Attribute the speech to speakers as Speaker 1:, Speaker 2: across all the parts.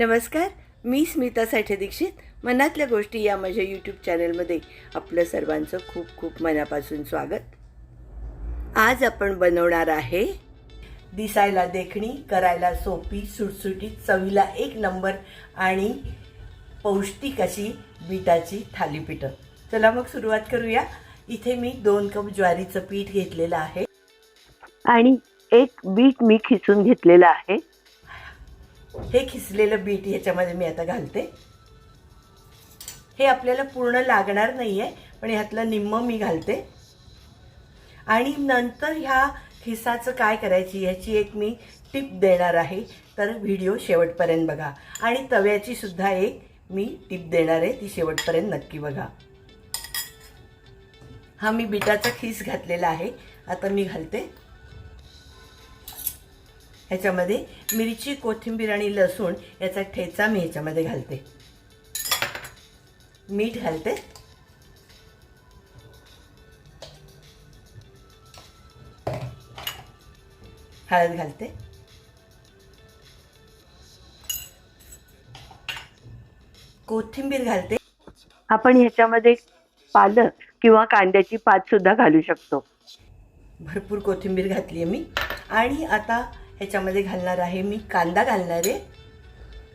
Speaker 1: नमस्कार मी स्मिता साठे दीक्षित. मनातल्या गोष्टी या माझ्या यूट्यूब चॅनलमध्ये आपलं सर्वांचं खूप खूप मनापासून स्वागत. आज आपण बनवणार आहे दिसायला देखणी करायला सोपी सुटसुटीत चवीला एक नंबर आणि पौष्टिक अशी बीटाची थालीपीठं. चला मग सुरुवात करूया. इथे मी दोन कप ज्वारीचं पीठ घेतलेलं आहे. आणि एक बीट मी खिसून घेतलेलं आहे. हे खिसलेलं बीट ह्याच्यामध्ये मी आता घालते. हे आपल्याला पूर्ण लागणार नाही आहे पण ह्यातलं निम्म मी घालते. आणि नंतर ह्या खिसाचं काय करायची ह्याची एक मी टिप देणार आहे. तर व्हिडिओ शेवटपर्यंत बघा. आणि तव्याची सुद्धा एक मी टिप देणार आहे ती शेवटपर्यंत नक्की बघा. हा मी बिटाचा खीस घातलेला आहे. आता मी घालते. ह्याच्यामध्ये मिरची कोथिंबीर आणि लसूण याचा ठेचा मी ह्याच्यामध्ये घालते. मीठ घालते. हळद घालते. कोथिंबीर घालते. आपण ह्याच्यामध्ये पालक किंवा कांद्याची पात सुद्धा घालू शकतो. भरपूर कोथिंबीर घातली आहे मी. आणि आता ह्याच्यामध्ये घालणार आहे मी कांदा घालणार आहे.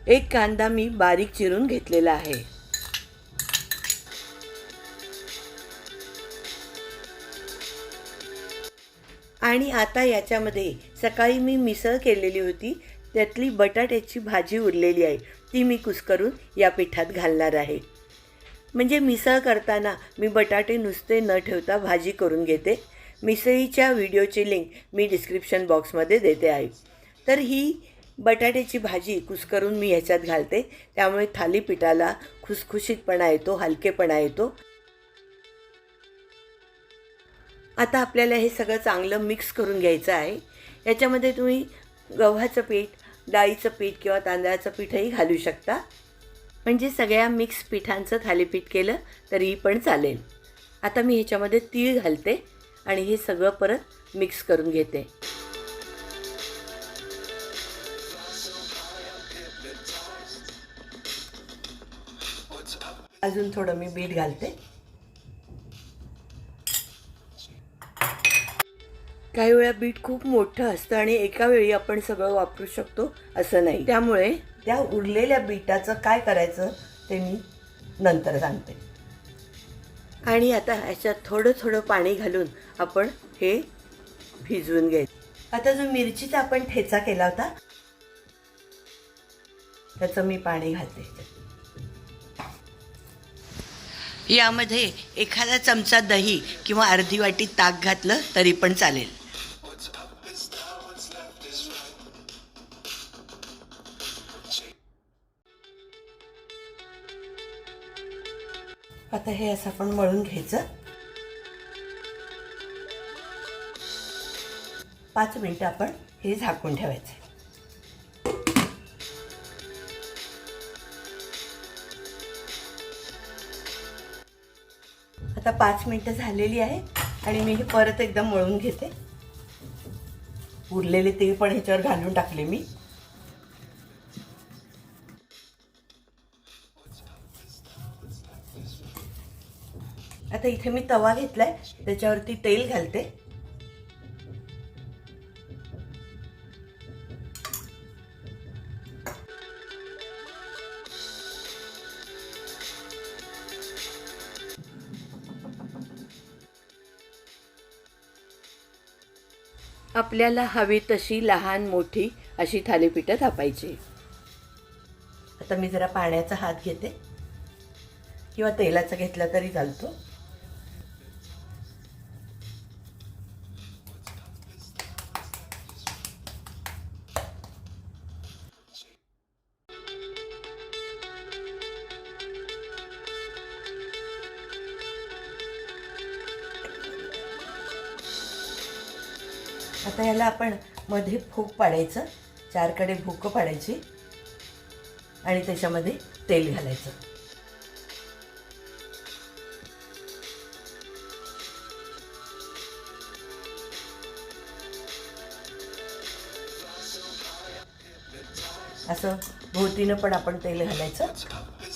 Speaker 1: एक कांदा मी बारीक चिरून घेतलेला आहे. आणि आता याच्यामध्ये सकाळी मी मिसळ केलेली होती त्यातली बटाट्याची भाजी उरलेली आहे ती मी कुस्करून या पिठात घालणार आहे. म्हणजे मिसळ करताना मी बटाटे नुसते न ठेवता भाजी करून घेते. मिसळीच्या व्हिडिओची लिंक मी डिस्क्रिप्शन बॉक्समध्ये देते आहे तर ही बटाट्याची भाजी कुस्करून मी ह्याच्यात घालते. त्यामुळे थालीपीठाला खुसखुशीतपणा येतो हलकेपणा येतो. आता आपल्याला हे सगळं चांगलं मिक्स करून घ्यायचं आहे. याच्यामध्ये तुम्ही गव्हाचं पीठ डाळीचं पीठ किंवा तांदळाचं पीठही घालू शकता. म्हणजे सगळ्या मिक्स पिठांचं थालीपीठ केलं तरीही पण चालेल. आता मी ह्याच्यामध्ये तीळ घालते. आणि हे सगळं परत मिक्स करून घेते. अजून थोडं मी बीट घालते. काही वेळा बीट खूप मोठं असतं आणि एका वेळी आपण सगळं वापरू शकतो असं नाही. त्यामुळे त्या उरलेल्या बीटाचं काय करायचं ते मी नंतर सांगते. आणि आता ह्याच्यात थोडं थोडं पाणी घालून आपण हे भिजवून घ्यायचं. आता जो मिरचीचा आपण ठेचा केला होता त्याचं मी पाणी घालते. यामध्ये एखादा चमचा दही किंवा अर्धी वाटी ताक घातलं तरी पण चालेल. आता हे असं आपण मळून घ्यायचं. पाच मिनटं आपण हे झाकून ठेवायचं. आता पाच मिनटं झालेली आहे आणि मी हे परत एकदा मळून घेते. उरलेले तेल पण ह्याच्यावर घालून टाकले मी. आता इथे मी तवा घेतलाय त्याच्यावरती तेल घालते. आपल्याला हवी तशी लहान मोठी अशी थालीपीठं थापायची. आता मी जरा पाण्याचा हात घेते. किंवा तेलाचा घेतला तरी चालतो. आता याला आपण मध्ये फूक पाडायचं चारकडे भूकं पाडायची आणि त्याच्यामध्ये तेल घालायचं. असं भोवतीनं पण आपण तेल घालायचं.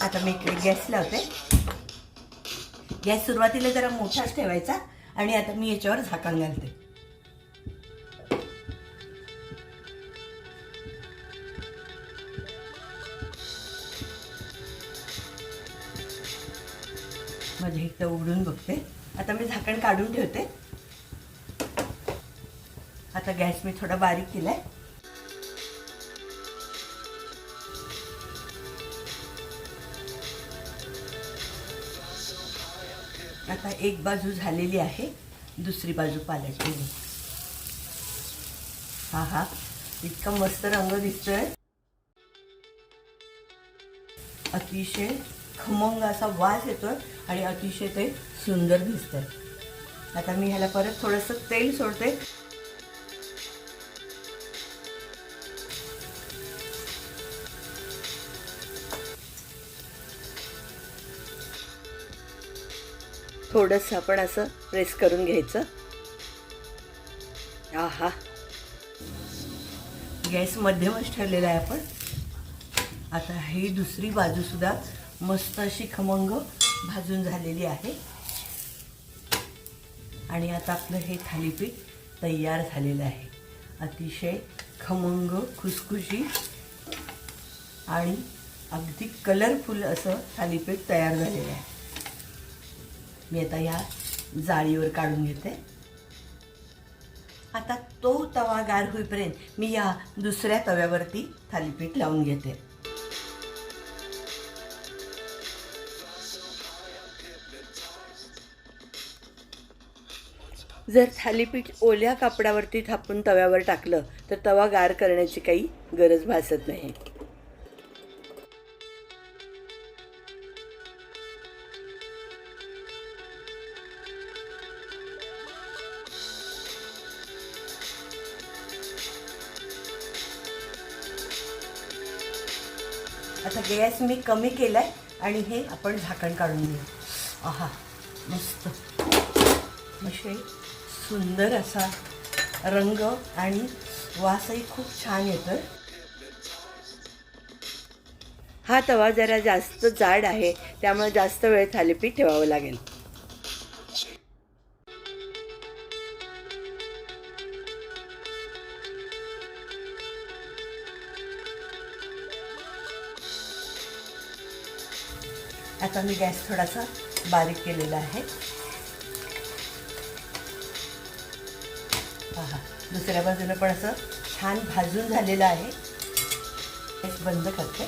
Speaker 1: आता मी गॅस लावते. गॅस सुरुवातीला जरा मोठाच ठेवायचा आणि आता मी याच्यावर झाकण घालते. मध्ये एकदा उघडून बघते. आता मी झाकण काढून ठेवते. आता गॅस मी थोडा बारीक केलाय. आता एक बाजू झालेली आहे दुसरी बाजू पालटलेली हा हा. इतका मस्त रंग दिसतोय. अतिशय खमंग असा वास येतोय आणि अतिशय ते सुंदर दिसतंय. आता मी ह्याला परत थोडंसं तेल सोडते. थोडंसं आपण असं प्रेस करून घ्यायचं. आहा. गॅस मध्यमच ठेवलेला आहे आपण. आता ही दुसरी बाजूसुद्धा मस्त अशी खमंग भाजून झालेली आहे. आणि आता आपलं हे थालीपीठ तयार झालेलं आहे. अतिशय खमंग खुसखुशी आणि अगदी कलरफुल असं थालीपीठ तयार झालेलं आहे. मी आता या जाळीवर काढून घेते. आता तो तवा गार होईपर्यंत मी या दुसऱ्या तव्यावरती थालीपीठ लावून घेते. जर थालीपीठ ओल्या कापडावरती थापून तव्यावर टाकलं तर तवा गार करण्याची काही गरज भासत नाही. आता गॅस मी कमी केलाय आणि हे आपण झाकण काढून घेऊ. आहा मस्त. असे सुंदर असा रंग आणि वासही खूप छान येतो. हा तवा जरा जास्त जाड आहे त्यामुळे जास्त वेळ थालीपीठ ठेवावं लागेल. आता मी गॅस थोडासा बारीक केलेला आहे. दुसऱ्या बाजूला पण असं छान भाजून झालेलं आहे. गॅस बंद करते.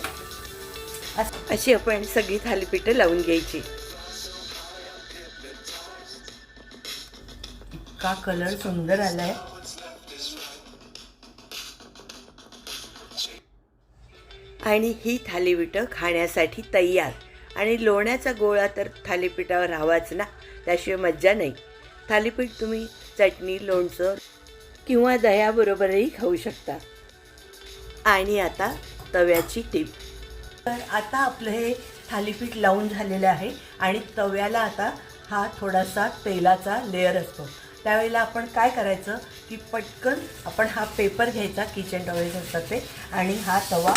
Speaker 1: अस- अशी आपण सगळी थालीपीठं लावून घ्यायची. इतका कलर सुंदर आलाय. आणि ही थालीपीठं खाण्यासाठी तयार. आणि लोण्याचा गोळा तर थालीपीठावर हवाच ना त्याशिवाय मज्जा नाही. थालीपीठ तुम्ही चटणी लोणचं किंवा दह्याबरोबरही खाऊ शकता. आणि आता तव्याची टीप. तर आता आपलं हे थालीपीठ लावून झालेलं आहे आणि तव्याला आता हा थोडासा तेलाचा लेअर असतो. त्यावेळेला आपण काय करायचं की पटकन आपण हा पेपर घ्यायचा किचन टॉवेल्स असतात ते आणि हा तवा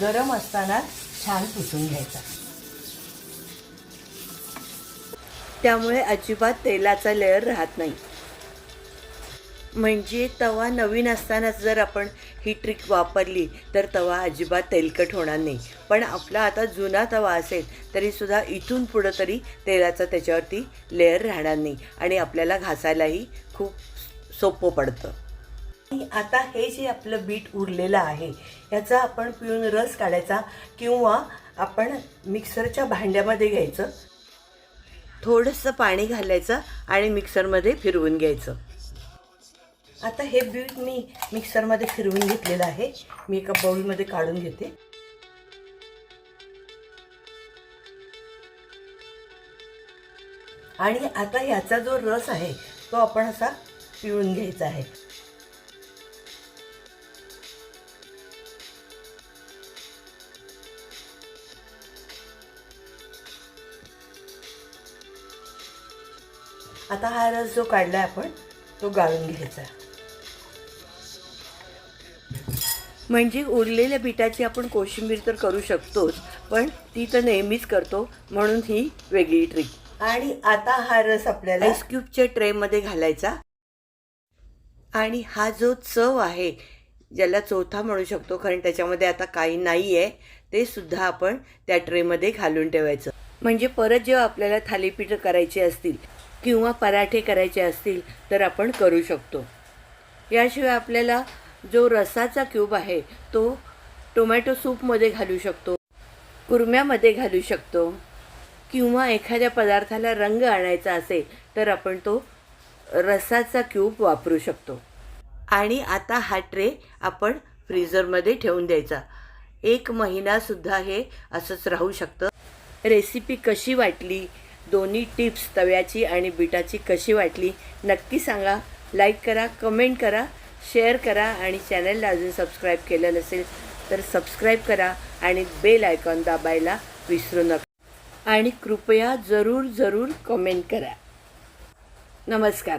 Speaker 1: गरम असताना छान पुसून घ्यायचा. त्यामुळे अजिबात तेलाचा लेअर राहत नाही. म्हणजे तवा नवीन असतानाच जर आपण ही ट्रिक वापरली तर तवा अजिबात तेलकट होणार नाही. पण आपला आता जुना तवा असेल तरीसुद्धा इथून पुढं तरी तेलाचा त्याच्यावरती लेअर राहणार नाही आणि आपल्याला घासायलाही खूप सोपं पडतं. आणि आता हे जे आपलं बीट उरलेलं आहे याचा आपण पिऊन रस काढायचा किंवा आपण मिक्सरच्या भांड्यामध्ये घ्यायचं. थोडंसं पाणी घालायचं आणि मिक्सरमध्ये फिरवून घ्यायचं. आता हे बीट मी मिक्सरमध्ये फिरवून घेतलेलं आहे. मी एका बाउलमध्ये काढून घेते. आणि आता ह्याचा जो रस आहे तो आपण असा पिळून घ्यायचा आहे. आता हा रस जो काढलाय आपण तो गाळून घ्यायचा म्हणजे उरलेल्या बिटाची आपण कोशिंबीर तर करू शकतोच पण ती तर नेहमीच करतो म्हणून ही वेगळी ट्रिक आणि आता हा रस आपल्याला आईस क्यूबच्या ट्रेमध्ये घालायचा. आणि हा जो चव आहे ज्याला चौथा म्हणू शकतो कारण त्याच्यामध्ये आता काही नाही आहे ते सुद्धा आपण त्या ट्रेमध्ये घालून ठेवायचं. म्हणजे परत जेव्हा आपल्याला थालीपीठं करायची असतील किंवा पराठे करायचे असतील तर आपण करू शकतो. याशिवाय आपल्याला जो रसाचा क्यूब आहे तो टोमॅटो सूपमध्ये घालू शकतो कुरम्यामध्ये घालू शकतो किंवा एखाद्या पदार्थाला रंग आणायचा असेल तर आपण तो रसाचा क्यूब वापरू शकतो. आणि आता हा ट्रे आपण फ्रीझरमध्ये ठेवून द्यायचा. एक महिनासुद्धा हे असंच राहू शकतं. रेसिपी कशी वाटली? दोन्ही टिप्स तव्याची आणि बिटाची कशी वाटली? नक्की सांगा. लाईक करा कमेंट करा. शेअर करा आणि चॅनलला अजून सबस्क्राईब केलं नसेल तर सबस्क्राईब करा आणि बेल आयकॉन दाबायला विसरू नका. आणि कृपया जरूर जरूर कमेंट करा. नमस्कार.